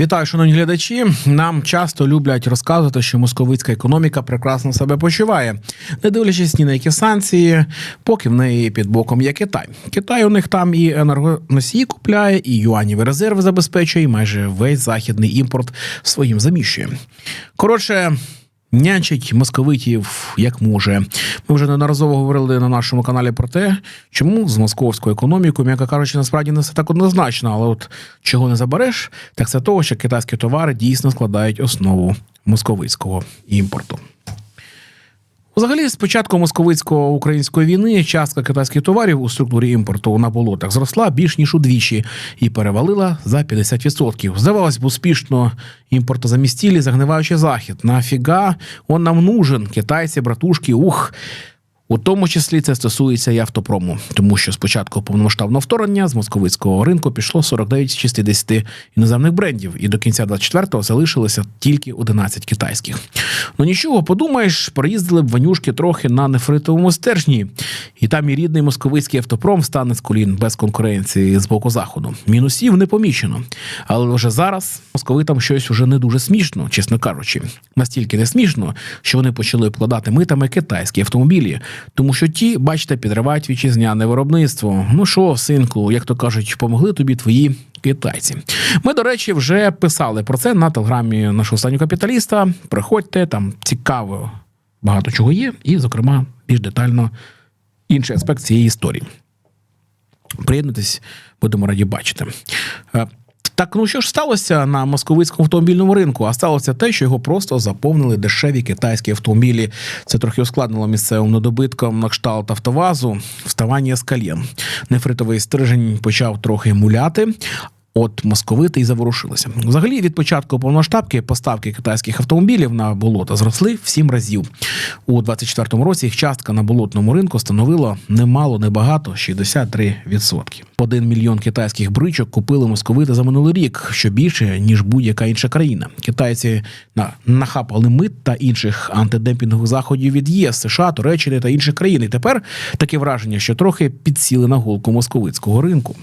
Вітаю, шановні глядачі. Нам часто люблять розказувати, що московицька економіка прекрасно себе почуває, не дивлячись ні на які санкції, поки в неї під боком є Китай. Китай у них там і енергоносії купляє, і юаніві резерви забезпечує, і майже весь західний імпорт своїм заміщує. Коротше. Нянчить московитів як може. Ми вже неодноразово говорили на нашому каналі про те, чому з московською економікою, м'яко кажучи, насправді не все так однозначно. Але от чого не забереш, так це того, що китайські товари дійсно складають основу московицького імпорту. Взагалі, з початку московицько-української війни частка китайських товарів у структурі імпорту на болотах зросла більш ніж удвічі і перевалила за 50%. Здавалось б, успішно імпортозамістілі, загниваючи захід. Нафіга он нам нужен? Китайці, братушки, ух. У тому числі це стосується і автопрому, тому що спочатку повномасштабного вторгнення з московицького ринку пішло 49 з 60 іноземних брендів, і до кінця 24-го залишилося тільки 11 китайських. Ну нічого, подумаєш, проїздили б ванюшки трохи на нефритовому стержні, і там і рідний московицький автопром стане з колін без конкуренції з боку заходу. Мінусів не помічено. Але вже зараз московитам щось уже не дуже смішно, чесно кажучи. Настільки не смішно, що вони почали обкладати митами китайські автомобілі, тому що ті, бачите, підривають вітчизняне виробництво. Ну що, синку, як то кажуть, помогли тобі твої. Китайці, ми, до речі, вже писали про це на телеграмі нашого останнього капіталіста. Приходьте, там цікаво багато чого є, і, зокрема, більш детально інший аспект цієї історії. Приєднуйтесь, будемо раді бачити. Так, ну що ж сталося на московицькому автомобільному ринку? А сталося те, що його просто заповнили дешеві китайські автомобілі. Це трохи ускладнило місцевим недобитком на кшталт автовазу вставання з. Нефритовий стрижень почав трохи муляти. От московити і заворушилися. Взагалі, від початку повноштабки поставки китайських автомобілів на болота зросли в сім разів. У 24-му році їх частка на болотному ринку становила немало, небагато 63%. Один мільйон китайських бричок купили московити за минулий рік, що більше ніж будь-яка інша країна. Китайці на нахапали мит та інших антидемпінгових заходів від ЄС, США, Туреччини та інших країн. І тепер таке враження, що трохи підсіли на голку московицького ринку.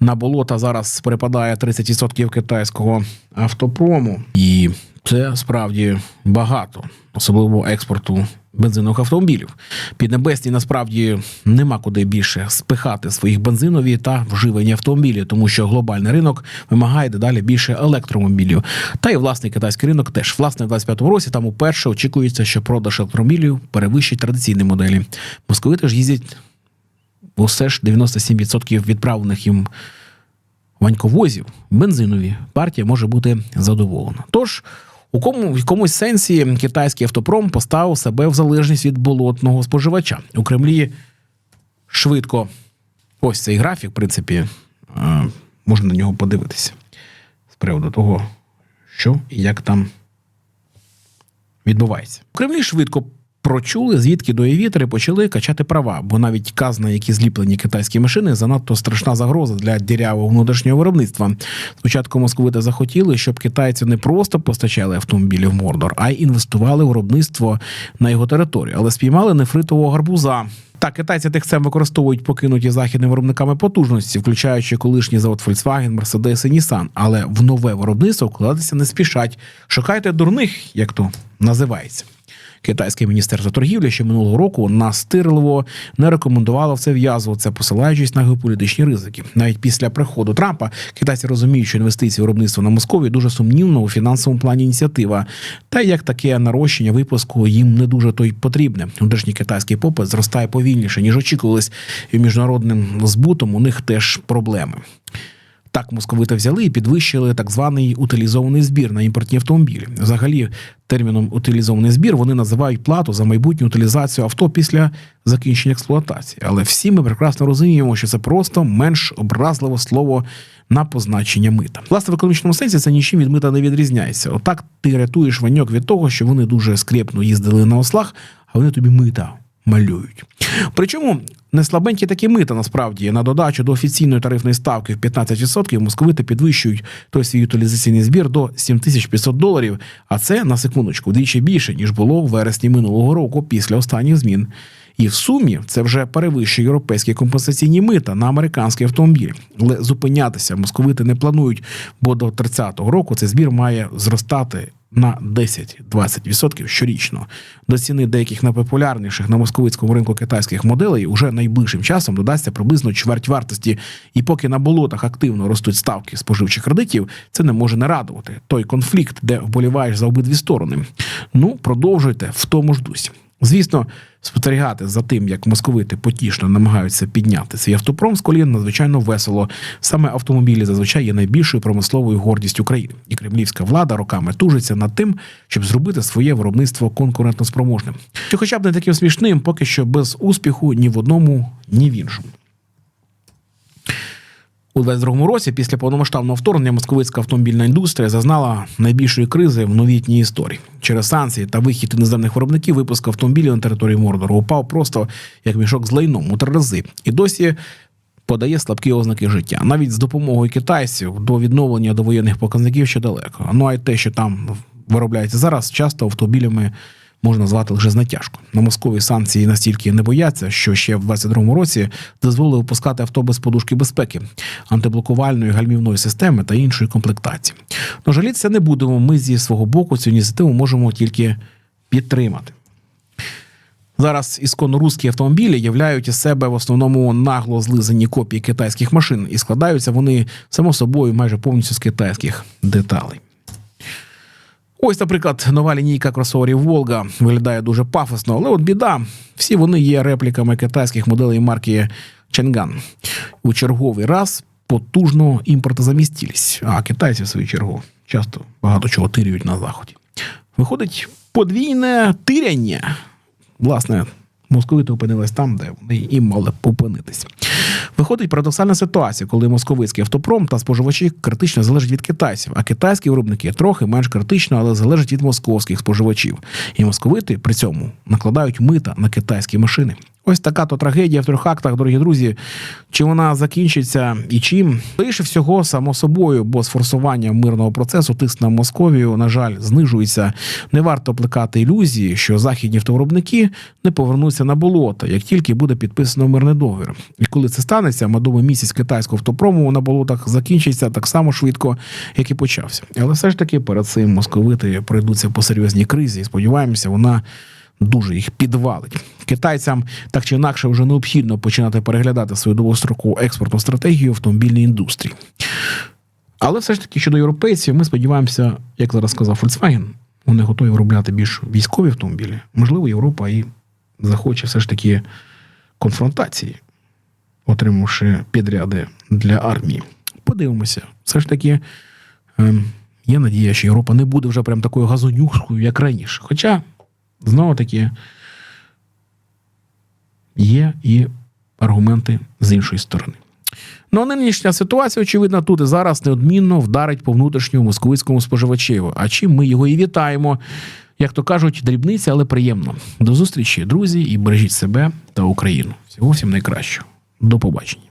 На болота зараз припадає 30% китайського автопрому, і це справді багато, особливо експорту бензинових автомобілів. Піднебесні насправді нема куди більше спихати своїх бензинові та вживані автомобілі, тому що глобальний ринок вимагає дедалі більше електромобілів. Та й власний китайський ринок теж власне в 25-му році там уперше очікується, що продаж електромобілів перевищить традиційні моделі. Московити ж їздять усе ж 97% відправлених їм ваньковозів бензинові партія може бути задоволена. Тож у кому в якомусь сенсі китайський автопром поставив себе в залежність від болотного споживача у Кремлі. Швидко, ось цей графік, в принципі, е, можна на нього подивитися з приводу того, що і як там відбувається. У Кремлі швидко прочули, звідки дує вітер і почали качати права, бо навіть казна, які зліплені китайські машини, занадто страшна загроза для дірявого внутрішнього виробництва. Спочатку московити захотіли, щоб китайці не просто постачали автомобілі в Мордор, а й інвестували в виробництво на його територію, але спіймали нефритового гарбуза. Так, китайці тихцем використовують покинуті західними виробниками потужності, включаючи колишній завод Volkswagen, Mercedes і Nissan. Але в нове виробництво вкладатися не спішать. Шукайте дурних, як то називається. Китайське міністерство торгівлі ще минулого року настирливо не рекомендувало в в'язуватися, посилаючись на геополітичні ризики. Навіть після приходу Трампа китайці розуміють, що інвестиції в виробництво на Москові дуже сумнівно у фінансовому плані ініціатива. Та як таке нарощення випуску їм не дуже то й потрібне. Внутрішній китайський попит зростає повільніше ніж очікувалось, і міжнародним збутом у них теж проблеми. Так, московити взяли і підвищили так званий утилізований збір на імпортні автомобілі. Взагалі, терміном утилізований збір вони називають плату за майбутню утилізацію авто після закінчення експлуатації. Але всі ми прекрасно розуміємо, що це просто менш образливе слово на позначення мита. Власне, в економічному сенсі це нічим від мита не відрізняється. Отак ти рятуєш ваньок від того, що вони дуже скрепно їздили на ослах, а вони тобі мита малюють. Причому не слабенькі такі мита насправді на додачу до офіційної тарифної ставки в 15% московити підвищують той свій утилізаційний збір до 7500 доларів. А це на секундочку вдвічі більше ніж було в вересні минулого року після останніх змін. І в сумі це вже перевищує європейські компенсаційні мита на американські автомобілі. Але зупинятися московити не планують, бо до 30-го року цей збір має зростати на 10-20% щорічно. До ціни деяких найпопулярніших на московицькому ринку китайських моделей уже найближчим часом додасться приблизно чверть вартості. І поки на болотах активно ростуть ставки споживчих кредитів, це не може не радувати. Той конфлікт, де вболіваєш за обидві сторони. Ну, продовжуйте в тому ж дусі. Звісно, спостерігати за тим, як московити потішно намагаються підняти свій автопром з колін, надзвичайно весело. Саме автомобілі зазвичай є найбільшою промисловою гордістю країни, і кремлівська влада роками тужиться над тим, щоб зробити своє виробництво конкурентоспроможним. Чи хоча б не таким смішним, поки що без успіху ні в одному, ні в іншому. У 22-му році, після повномасштабного вторгнення, московицька автомобільна індустрія зазнала найбільшої кризи в новітній історії. Через санкції та вихід іноземних виробників випуск автомобілів на території Мордору упав просто як мішок з лайном у три рази. І досі подає слабкі ознаки життя. Навіть з допомогою китайців до відновлення довоєнних показників ще далеко. Ну а й те, що там виробляється зараз, часто автомобілями можна назвати лише з натяжку. На Москові санкції настільки не бояться, що ще в 22-му році дозволили випускати авто без подушки безпеки, антиблокувальної гальмівної системи та іншої комплектації. Но жалітися не будемо. Ми зі свого боку цю ініціативу можемо тільки підтримати. Зараз ісконно русські автомобілі являють із себе в основному нагло злизані копії китайських машин, і складаються вони само собою майже повністю з китайських деталей. Ось, наприклад, нова лінійка кросоверів Волга виглядає дуже пафосно, але от біда, всі вони є репліками китайських моделей марки Ченган. У черговий раз потужно імпортозамістілість, а китайці, в свою чергу, часто багато чого тирюють на заході. Виходить подвійне тиряння. Власне, московити опинились там, де вони і мали б. Виходить парадоксальна ситуація, коли московицький автопром та споживачі критично залежать від китайців, а китайські виробники трохи менш критично, але залежать від московських споживачів. І московити при цьому накладають мита на китайські машини. Ось така то трагедія в трьох актах, дорогі друзі. Чи вона закінчиться і чим? Більше всього, само собою, бо з форсуванням мирного процесу тиск на Московію, на жаль, знижується. Не варто плекати ілюзії, що західні автовиробники не повернуться на болото, як тільки буде підписано мирний договір. І коли це станеться, медовий місяць китайського автопрому на болотах закінчиться так само швидко, як і почався. Але все ж таки перед цим московити пройдуться по серйозній кризі. і Сподіваємося, вона дуже їх підвалить. Китайцям так чи інакше вже необхідно починати переглядати свою довгострокову експортну стратегію автомобільної індустрії. Але все ж таки щодо європейців, ми сподіваємося, як зараз сказав Volkswagen, вони готові виробляти більш військові автомобілі. Можливо, Європа і захоче все ж таки конфронтації, отримавши підряди для армії. Подивимося, все ж таки. ем, Є надія, що Європа не буде вже прям такою газонюшкою, як раніше. Хоча, знову таки, є і аргументи з іншої сторони. Ну, а нинішня ситуація, очевидно, тут і зараз неодмінно вдарить по внутрішньому московицькому споживачеву. А чим ми його і вітаємо. Як то кажуть, дрібниця, але приємно. До зустрічі, друзі, і бережіть себе та Україну. Всього всім найкращого. До побачення.